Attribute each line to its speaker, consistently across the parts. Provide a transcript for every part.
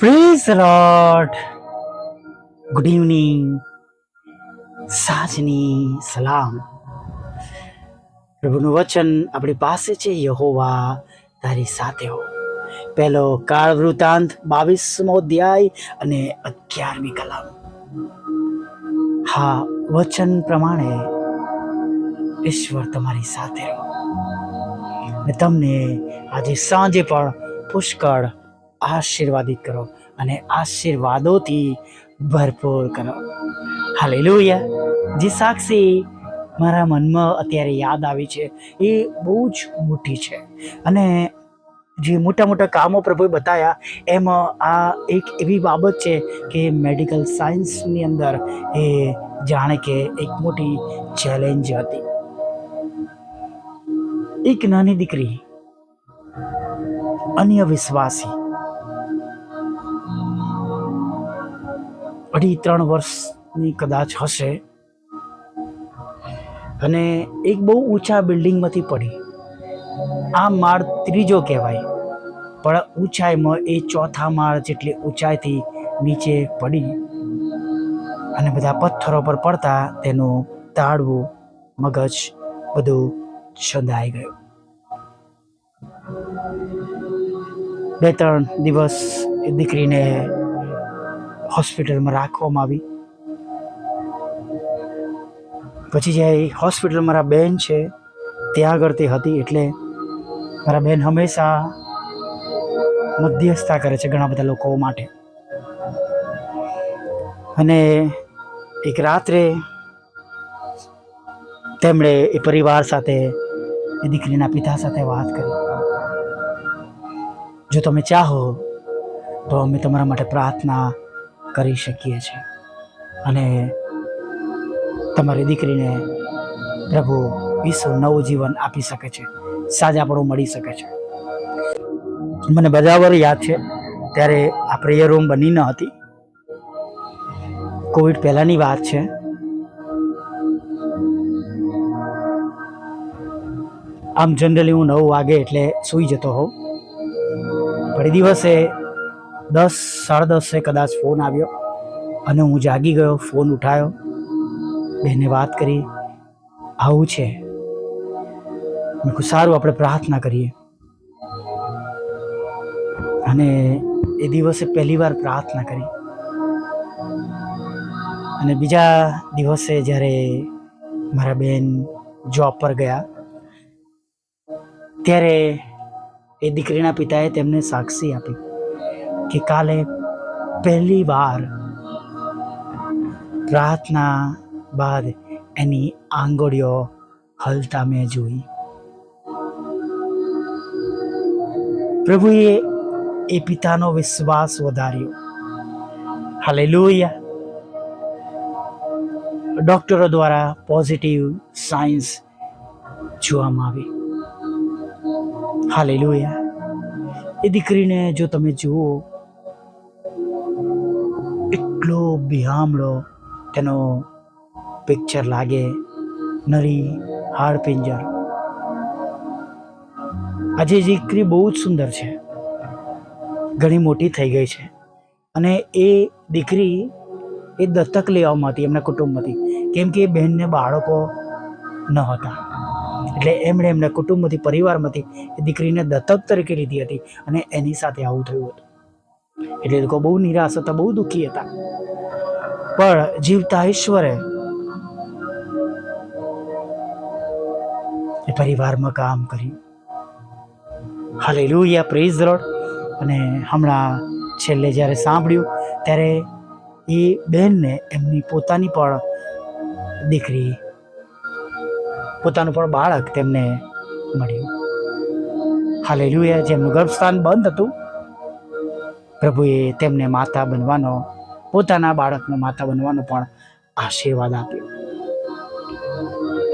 Speaker 1: Praise lord good evening સાંજની સલામ. પ્રભુનું વચન આપણી પાસે છે, યહોવા તારી સાથે હો. પહેલો કાળ વૃતાંત બાવીસમો અધ્યાય અને અગિયારમી કલામ. હા, વચન પ્રમાણે ઈશ્વર તમારી સાથે રહો. તમને આજે સાંજે પણ પુષ્કળ આશીર્વાદિત કરો અને આશીર્વાદોથી ભરપૂર કરો. હાલેલુયા. જે સાક્ષી મારા મનમાં અત્યારે યાદ આવી છે, એ બહુ જ મોટી છે. અને જે મોટા મોટા કામો પ્રભુએ બતાવ્યા એમાં આ એક એવી બાબત છે કે મેડિકલ સાયન્સની અંદર એ જાણે કે એક મોટી ચેલેન્જ હતી. એક નાની દીકરી અન્ય વિશ્વાસી અઢી ત્રણ વર્ષની કદાચ હશે. અને એક બહુ ઊંચા બિલ્ડિંગમાંથી પડી. આ માળ ત્રીજો કહેવાય. પણ ઊંચાઈમાં એ ચોથા માળ જેટલી ઊંચાઈથી નીચે પડી અને બધા પથ્થરો પર પડતા તેનું તાળવું, મગજ બધું છંદાઈ ગયું. બે ત્રણ દિવસ દીકરીને હોસ્પિટલમાં રાખવામાં આવી. પછી જે હોસ્પિટલ મારા બેન છે ત્યાં આગળ હતી એટલે મારા બેન હંમેશા મધ્યસ્થતા કરે છે ઘણા બધા લોકો માટે. અને એક રાત્રે તેમણે એ પરિવાર સાથે, એ દીકરીના પિતા સાથે વાત કરી. જો તમે ચાહો તો અમે તમારા માટે પ્રાર્થના કરી શકીએ છીએ અને તમારી દીકરીને પ્રભુ વિશ્વ નવું જીવન આપી શકે છે. સાજાપણું મળી શકે છે. મને બરાબર યાદ છે, ત્યારે આ પ્રેયર રૂમ બની ન હતી. કોવિડ પહેલાંની વાત છે. આમ જનરલી હું નવ વાગે એટલે સૂઈ જતો હોઉં. પણ દિવસે દસ, સાડા દસે કદાચ ફોન આવ્યો અને હું જાગી ગયો ફોન ઉઠાયો. બેને વાત કરી, આવું છે. મેં સારું, આપણે પ્રાર્થના કરીએ. અને એ દિવસે પહેલી વાર પ્રાર્થના કરી. અને બીજા દિવસે જ્યારે મારા બેન જોબ પર ગયા, ત્યારે એ દીકરીના પિતાએ તેમને સાક્ષી આપી. કે કાલે પહેલી વાર પ્રાર્થના બાદ એની આંગળીઓ હલતા મેં જોઈ. પ્રભુએ એ પિતાનો વિશ્વાસ વધાર્યો. હાલેલુયા. ડોક્ટરો દ્વારા પોઝિટિવ સાયન્સ જોવામાં આવી. હાલેલુયા. એ દીકરીને જો તમે જુઓ એટલો બિહામણો તેનો પિક્ચર લાગે. નરી હાડપિંજર. આજે દીકરી બહુ જ સુંદર છે. ઘણી મોટી થઈ ગઈ છે. અને એ દીકરી એ દત્તક લેવામાં હતી એમના કુટુંબમાંથી. કેમ કે એ બહેનને બાળકો ન હતા. એટલે એમણે એમના કુટુંબમાંથી, પરિવારમાંથી એ દીકરીને દત્તક તરીકે લીધી હતી અને એની સાથે આવું થયું હતું. એટલે લોકો બહુ નિરાશ હતા, બહુ દુઃખી હતા. પણ જીવતા ઈશ્વરે એ પરિવારમાં કામ કર્યું. હાલેલુયા, પ્રેઝ રોડ અને હમણાં છેલ્લે જ્યારે સાંભળ્યું, ત્યારે એ બહેનને એમની પોતાની પણ દીકરી, પોતાનું પણ બાળક તેમને મળ્યું. હાલેલુયા, જેમનું ગર્ભસ્થાન બંધ હતું પ્રભુએ તેમને માતા બનવાનો, પોતાના બાળકનો માતા બનવાનો પણ આશીર્વાદ આપ્યો.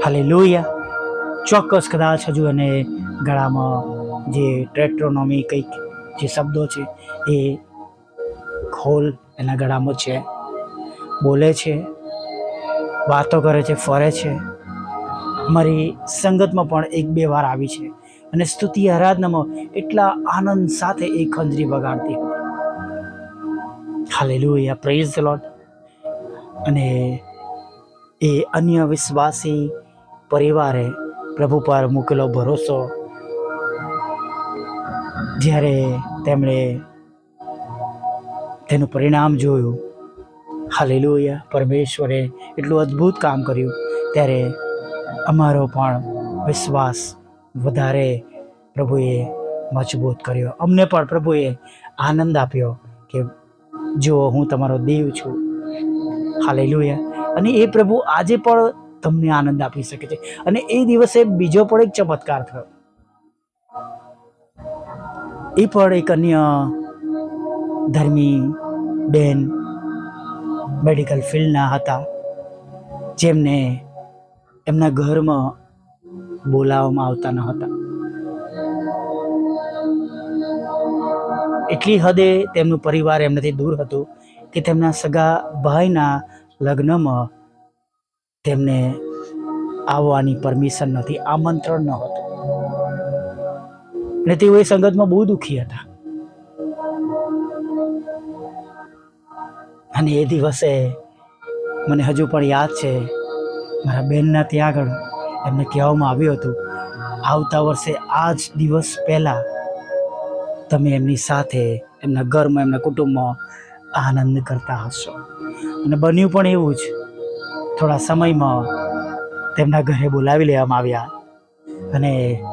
Speaker 1: હાલે લોહિયા ચોક્કસ કદાચ હજુ એને ગળામાં જે ટ્રેક્ટ્રોનોમી કંઈક જે શબ્દો છે, એ ખોલ એના ગળામાં છે, બોલે છે, વાતો કરે છે, ફરે છે. મારી સંગતમાં પણ એક બે વાર આવી છે અને સ્તુતિ, આરાધનામાં એટલા આનંદ સાથે એ ખંજરી વગાડતી. હતી હાલેલુયા પ્રેઝ લોટ અને એ અન્ય વિશ્વાસી પરિવારે પ્રભુ પર મૂકેલો ભરોસો. જ્યારે તેમણે તેનું પરિણામ જોયું હાલેલુયા પરમેશ્વરે એટલું અદ્ભુત કામ કર્યું, ત્યારે અમારો પણ વિશ્વાસ વધારે પ્રભુએ મજબૂત કર્યો. અમને પણ પ્રભુએ આનંદ આપ્યો કે જો હું તમારો દેવ છું. હાલેલુયા. અને એ પ્રભુ આજે પણ તમને આનંદ આપી શકે છે. અને એ દિવસે બીજો પણ એક ચમત્કાર થયો. એ પણ એક અન્ય ધર્મી બેન મેડિકલ ફિલ્ડના હતા. જેમને એમના ઘરમાં બોલાવવામાં આવતા ન હતા. એટલી હદે તેમનું પરિવાર એમનાથી દૂર હતું કે તેમના સગા ભાઈના લગ્નમાં તેમને આવવાની પરમિશન નથી, આમંત્રણ ન હતું. અને તેઓ એ સંગતમાં બહુ દુઃખી હતા. અને એ દિવસે મને હજુ પણ યાદ છે, મારા બેનના ત્યાં આગળ એમને કહેવામાં આવ્યું હતું, આવતા વર્ષે આ જ દિવસ પહેલાં તમે એમની સાથે, એમના ઘરમાં, એમના કુટુંબમાં આનંદ કરતા હશો. અને બન્યું પણ એવું જ. થોડા સમયમાં તેમના ઘરે બોલાવી લેવામાં આવ્યા અને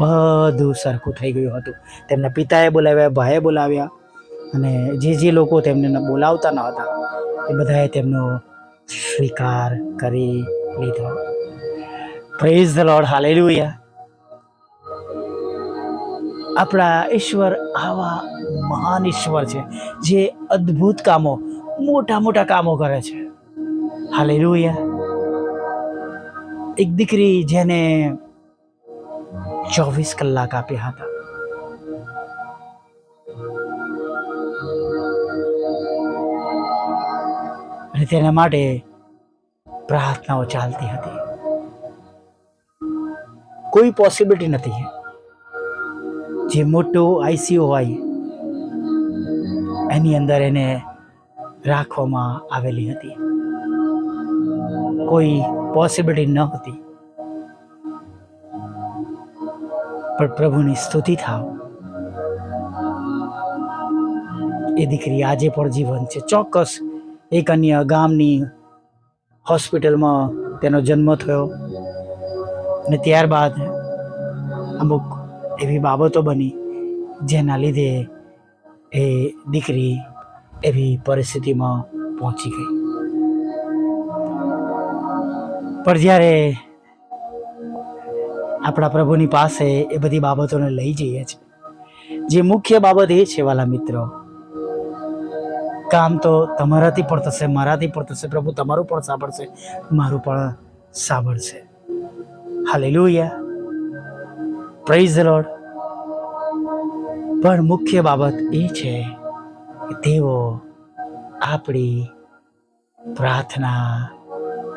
Speaker 1: બધું સરખું થઈ ગયું હતું. તેમના પિતાએ બોલાવ્યા, ભાઈએ બોલાવ્યા અને જે જે લોકો તેમને બોલાવતા ન હતા, એ બધાએ તેમનો સ્વીકાર કરી લીધો. પ્રેઝ ધ લોર્ડ હાલેલુયા આપણા ઈશ્વર આવા મહાન ઈશ્વર છે, જે અદ્ભુત કામો, મોટા મોટા કામો કરે છે. હાલે એક દીકરી જેને ચોવીસ કલાક આપ્યા હતા. અને તેના માટે પ્રાર્થનાઓ ચાલતી હતી. કોઈ પોસિબિલિટી નથી. જે મોટું આઈસીયુ હોય, એની અંદર એને રાખવામાં આવેલી હતી. કોઈ પોસિબિલિટી ન હતી. પણ પ્રભુની સ્તુતિ થાવ. એ દીકરી આજે પણ જીવન છે. ચોક્કસ એક અન્ય ગામની હોસ્પિટલમાં તેનો જન્મ થયો. અને ત્યારબાદ અમુક એવી બાબતો બની, જેના લીધે એ દીકરી એવી પરિસ્થિતિમાં પહોંચી ગઈ. પણ જ્યારે આપણા પ્રભુની પાસે એ બધી બાબતોને લઈ જઈએ છીએ, જે મુખ્ય બાબત એ છે, વાલા મિત્રો, કામ તો તમારાથી પણ થશે, મારાથી પણ થશે, પ્રભુ તમારું પણ સાંભળશે, મારું પણ સાંભળશે. હાલેલુયા. પ્રેઝ લોર્ડ પણ મુખ્ય બાબત એ છે કે તેઓ આપણી પ્રાર્થના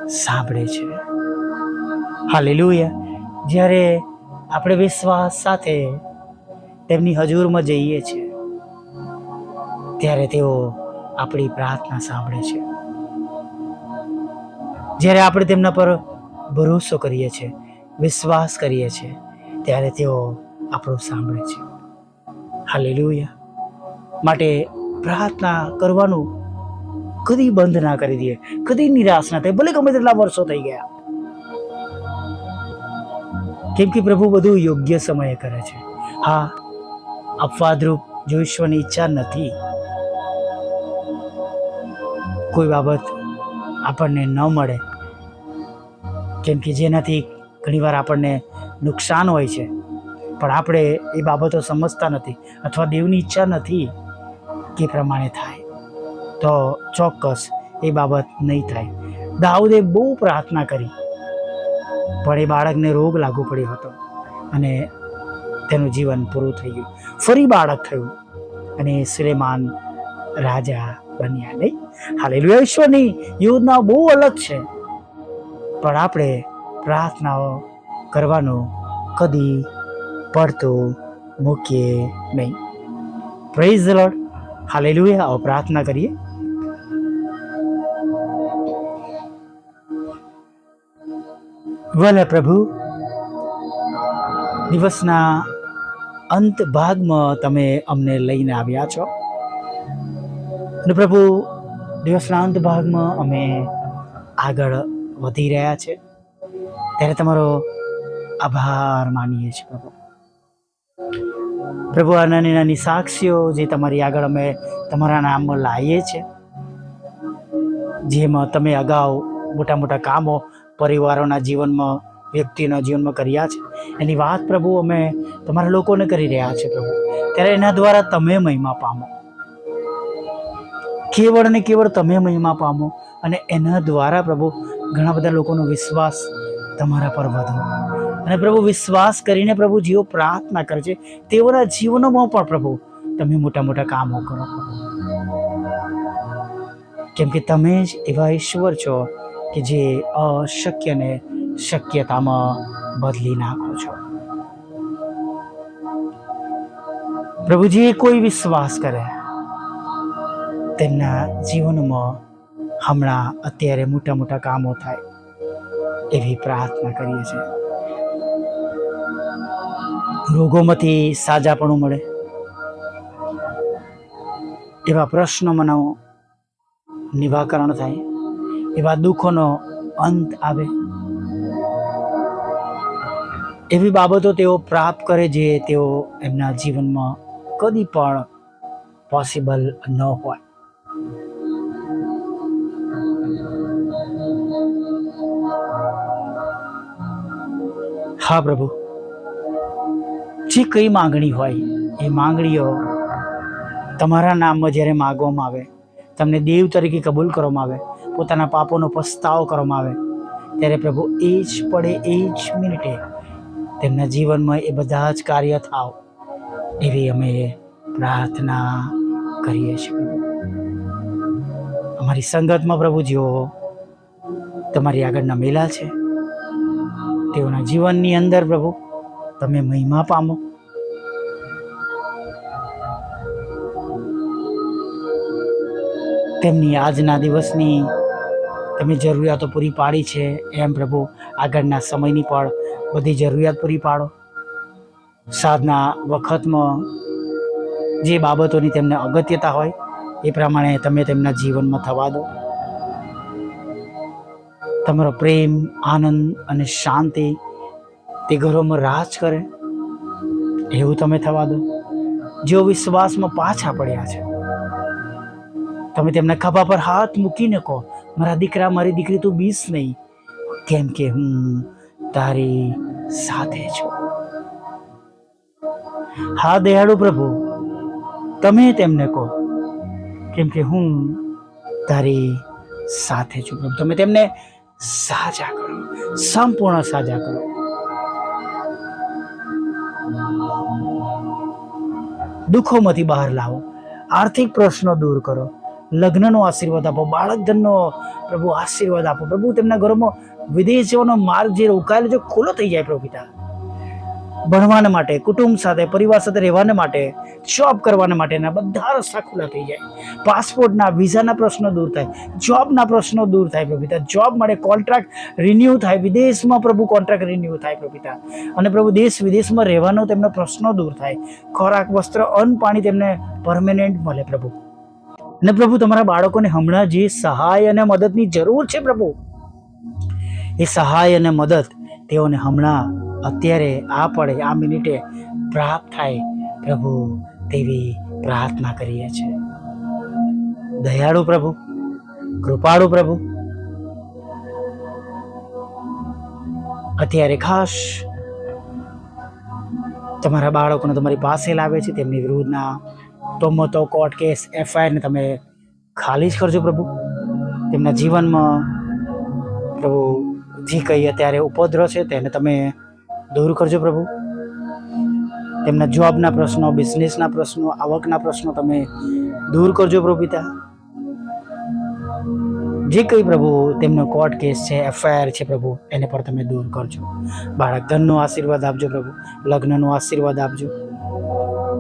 Speaker 1: સાંભળે છે. હાલેલુયા જ્યારે આપણે વિશ્વાસ સાથે તેમની હજુરમાં જઈએ છીએ, ત્યારે તેઓ આપણી પ્રાર્થના સાંભળે છે. જ્યારે આપણે તેમના પર ભરોસો કરીએ છીએ, વિશ્વાસ કરીએ છીએ ત્યારે તેઓ આપણું સાંભળે છે. હાલેલુયા. માટે પ્રાર્થના કરવાનું કદી બંધ ના કરી દઈએ. કદી નિરાશ ના થાય. ભલે ગમે તેટલા વર્ષો થઈ ગયા. કેમ કે પ્રભુ બધું યોગ્ય સમયે કરે છે. હા, અપવાદરૂપ જો ઈશ્વરની ઈચ્છા નથી. કોઈ બાબત આપણને ન મળે. કેમ કે જેનાથી ઘણીવાર આપણને નુકસાન હોય છે. પણ આપણે એ બાબતો સમજતા નથી અથવા દેવની ઈચ્છા નથી કે પ્રમાણે થાય. તો ચોક્કસ એ બાબત નહીં થાય. દાઉદે બહુ પ્રાર્થના કરી, પણ એ બાળકને રોગ લાગુ પડ્યો હતો અને તેનું જીવન પૂરું થઈ ગયું. ફરી બાળક થયું અને સુલેમાન રાજા બન્યા નહીં. હાલેલુયા. ઈશ્વરની યોજનાઓ બહુ અલગ છે. પણ આપણે પ્રાર્થનાઓ કરવાનું કદી પડતું મૂકીએ નહીં. પ્રેઝ ધ લોર્ડ હાલેલુયા આવો પ્રાર્થના કરીએ. વલે પ્રભુ, દિવસના અંત ભાગમાં તમે અમને લઈને આવ્યા છો. અને પ્રભુ, દિવસના અંત ભાગમાં અમે આગળ વધી રહ્યા છે. ત્યારે તમારો આભાર માનીએ છીએ પ્રભુ. પ્રભુ, આ નાની નાની સાક્ષીઓ જે તમારી આગળ અમે તમારા નામમાં લાવીએ છીએ, જેમાં તમે અગાઉ મોટા મોટા કામો પરિવારોના જીવનમાં, વ્યક્તિના જીવનમાં કર્યા છે. એની વાત પ્રભુ અમે તમારા લોકોને કરી રહ્યા છે પ્રભુ. ત્યારે એના દ્વારા તમે મહિમા પામો. કેવળ ને કેવળ તમે મહિમા પામો અને એના દ્વારા પ્રભુ ઘણા બધા લોકોનો વિશ્વાસ તમારા પર વધો. અને પ્રભુ વિશ્વાસ કરીને પ્રભુ જેઓ પ્રાર્થના કરે છે, તેઓના જીવનોમાં પણ પ્રભુ તમે મોટા મોટા કામો કરો. કેમ કે તમે જ એવા ઈશ્વર છો કે જે અશક્યને શક્યતામાં બદલી નાખો છો. પ્રભુજી કોઈ વિશ્વાસ કરે, તેમના જીવનમાં હમણાં અત્યારે મોટા મોટા કામો થાય એવી પ્રાર્થના કરીએ છીએ. રોગોમાંથી સાજાપણું મળે. એવા પ્રશ્ન મનો નિવાકરણ થાય, એવા દુઃખોનો અંત આવે. એવી બાબતો તેઓ પ્રાપ્ત કરે જે તેઓ એમના જીવનમાં કદી પણ પોસિબલ ન હોય. હા પ્રભુ. જે કઈ માંગણી હોય, એ માંગણીઓ તમારા નામમાં જ્યારે માગવામાં આવે, તમને દેવ તરીકે કબૂલ કરવામાં આવે, પોતાના પાપોનો પસ્તાવો કરવામાં આવે, ત્યારે પ્રભુ એ જ પડે, એ જ મિનિટે તેમના જીવનમાં એ બધા જ કાર્ય થાવ, એવી અમે પ્રાર્થના કરીએ છીએ અમારી સંગતમાં પ્રભુ જેઓ તમારી આગળના મેલા છે. તેઓના જીવનની અંદર પ્રભુ તમે મહિમા પામો. તેમની આજના દિવસની તમે જરૂરિયાતો પૂરી પાડી છે એમ પ્રભુ, આગળના સમયની પણ બધી જરૂરિયાત પૂરી પાડો. સાધના વખતમાં જે બાબતોની તેમને અગત્યતા હોય એ પ્રમાણે તમે તેમના જીવનમાં થવા દો. તમારો પ્રેમ, આનંદ અને શાંતિ તે ઘરોમાં રાજ કરે. એવું તમે થવા દો. જેઓ વિશ્વાસમાં પાછા પડ્યા છે. તમે તેમના ખભા પર હાથ મૂકીને કહો, મારા દીકરા, મારી દીકરી તું બીસ નહીં. કેમ કે હું તારી સાથે છું. હા, દયાળુ પ્રભુ, તમે તેમને કહો, કેમ કે હું તારી સાથે છું તમે તેમને સાજા કરો, સંપૂર્ણ સાજા કરો. દુઃખોમાંથી બહાર લાવો. આર્થિક પ્રશ્નો દૂર કરો. લગ્નનો આશીર્વાદ આપો બાળક ધનનો પ્રભુ આશીર્વાદ આપો. પ્રભુ તેમના ઘરોમાં વિદેશ જવાનો માર્ગ જે રોકાયેલો છે, ખુલ્લો થઈ જાય પ્રભુ પિતા. ભણવાને માટે, કુટુંબ સાથે, પરિવાર સાથે રહેવાને માટે જોબ કરવાને માટેના બધા રસ્તા ખુલ્લા થઈ જાય. પાસપોર્ટના વિઝાના પ્રશ્નો દૂર થાય. જોબના પ્રશ્નો દૂર થાય પ્રભુ પિતા જોબ મળે કોન્ટ્રાક્ટ રિન્યૂ થાય. વિદેશમાં પ્રભુ કોન્ટ્રાક્ટ રિન્યૂ થાય પ્રભુ પિતા અને પ્રભુ દેશ વિદેશમાં રહેવાનો તેમનો પ્રશ્નો દૂર થાય. ખોરાક, વસ્ત્ર, અન્ન, પાણી તેમને પરમેનન્ટ મળે, પ્રભુ. અને પ્રભુ, તમારા બાળકોને હમણાં જે સહાય અને મદદની જરૂર છે, પ્રભુ, એ સહાય અને મદદ તેઓને હમણાં અત્યારે આ પડે આ મિનિટે પ્રાપ્ત થાય પ્રભુ તેવી પ્રાર્થના કરીએ છીએ. દયાળુ પ્રભુ, કૃપાળુ પ્રભુ. અત્યારે ખાસ તમારા બાળકોને તમારી પાસે લાવે છે, તેમની વિરુદ્ધના તોમતો કોર્ટ કેસ એફઆઈઆરને તમે ખાલી જ કરજો પ્રભુ. તેમના જીવનમાં પ્રભુ જે કંઈ અત્યારે ઉપદ્રવ છે, તેને તમે દૂર કરજો પ્રભુ. તેમના જોબના પ્રશ્નો, બિઝનેસના પ્રશ્નો, આવકના પ્રશ્નો તમે દૂર કરજો પ્રભુ પિતા. જે કંઈ પ્રભુ તેમનો કોર્ટ કેસ છે એફઆઈઆર છે પ્રભુ, એને પણ તમે દૂર કરજો. બાળક ધનનો આશીર્વાદ આપજો પ્રભુ, લગ્નનો આશીર્વાદ આપજો.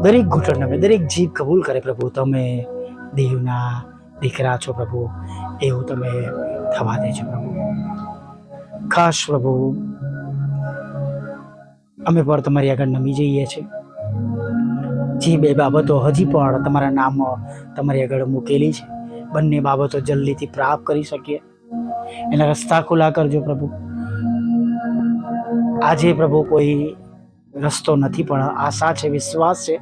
Speaker 1: દરેક ઘૂંટણ તમે દરેક જીભ કબૂલ કરે પ્રભુ, તમે દેવના દીકરા છો પ્રભુ, એવું તમે થવા દેજો પ્રભુ. ખાસ પ્રભુ અમે પણ તમારી આગળ નમી જઈએ છીએ. જે બે બાબતો હજી પણ તમારા નામ તમારી આગળ મૂકેલી છે. બંને બાબતો જલ્દીથી પ્રાપ્ત કરી શકીએ. એના રસ્તા ખુલ્લા કરજો પ્રભુ. આજે પ્રભુ કોઈ રસ્તો નથી, પણ આશા છે, વિશ્વાસ છે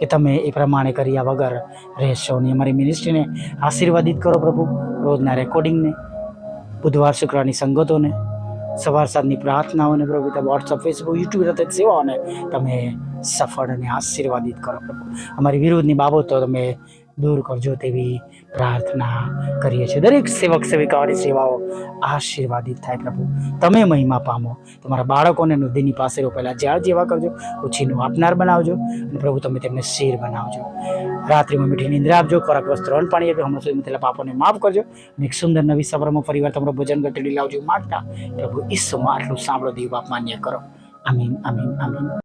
Speaker 1: કે તમે એ પ્રમાણે કર્યા વગર રહેશો ને અમારી મિનિસ્ટ્રીને આશીર્વાદિત કરો પ્રભુ. રોજના રેકોર્ડિંગને બુધવાર શુક્રવારની સંગતોને સવાર સાંજની પ્રાર્થનાઓને પ્રભુ પિતા વોટ્સઅપ ફેસબુક યુટ્યુબ સાથે સેવાઓને તમે સફળ અને આશીર્વાદિત કરો પ્રભુ. અમારી વિરુદ્ધની બાબતો તમે દૂર કરજો તેવી પ્રાર્થના કરીએ છીએ. દરેક સેવક, સેવિકાઓની સેવાઓ આશીર્વાદિત થાય પ્રભુ. તમે મહિમા પામો. તમારા બાળકોને નદીની પાસે રોપેલા ઝાડ જેવા કરજો. ઉછીનું આપનાર બનાવજો અને પ્રભુ તમે તેમને શેર બનાવજો. રાત્રિમાં મીઠી નિંદ્રા આપજો ખોરાક, વસ્ત્ર, અન્ન, પાણી આપજો હમણાં સુધી થયેલા પાપોને માફ કરજો અને એક સુંદર નવી સવારમાં ફરીવાર તમારું ભજન ગતડી લાવજો. માગતા પ્રભુ ઈસુમાં આટલું સાંભળો, દેવ બાપ માન્ય કરો. આમીન આમીન આમીન.